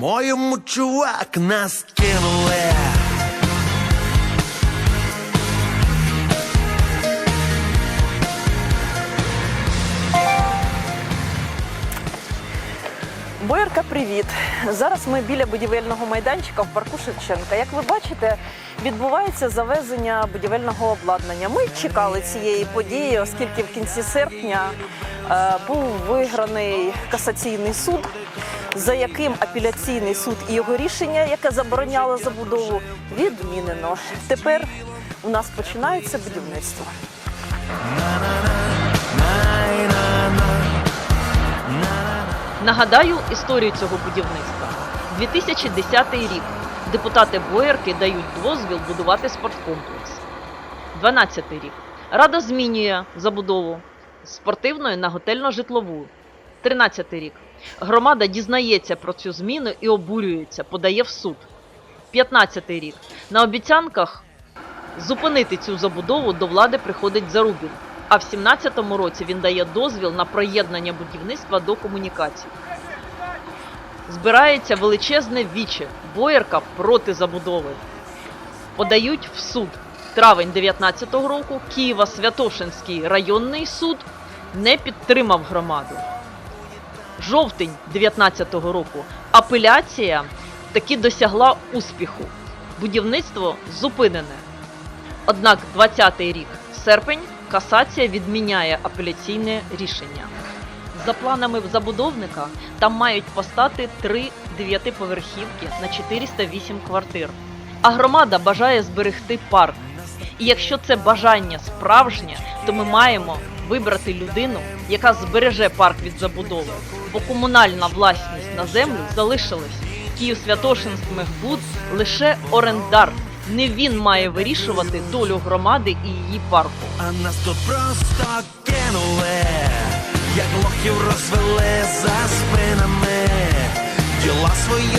По-моєму, чувак, нас кинули. Боярка, привіт! Зараз ми біля будівельного майданчика в парку Шевченка. Як ви бачите, відбувається завезення будівельного обладнання. Ми чекали цієї події, оскільки в кінці серпня е, був виграний касаційний суд, за яким апеляційний суд і його рішення, яке забороняло забудову, відмінено. Тепер у нас починається будівництво. Нагадаю історію цього будівництва. 2010 рік депутати Боярки дають дозвіл будувати спорткомплекс. 12 рік Рада змінює забудову з спортивної на готельно-житлову. 13 рік громада дізнається про цю зміну і обурюється, подає в суд. 15 рік на обіцянках зупинити цю забудову до влади приходить Зарубін. А в 17-му році він дає дозвіл на проєднання будівництва до комунікацій. Збирається величезне віче, боярка проти забудови. Подають в суд. Травень 19-го року Києво-Святошинський районний суд не підтримав громаду. Жовтень 19-го року апеляція таки досягла успіху. Будівництво зупинене. Однак 20-й рік серпень касація відміняє апеляційне рішення. За планами забудовника там мають постати три дев'ятиповерхівки на 408 квартир. А громада бажає зберегти парк. І якщо це бажання справжнє, то ми маємо вибрати людину, яка збереже парк від забудови, бо комунальна власність на землю залишилась. Київ Святошинськмехбуд лише орендар. Не він має вирішувати долю громади і її парку. А нас тут просто кинули, як лохів розвели за спинами. Діла свої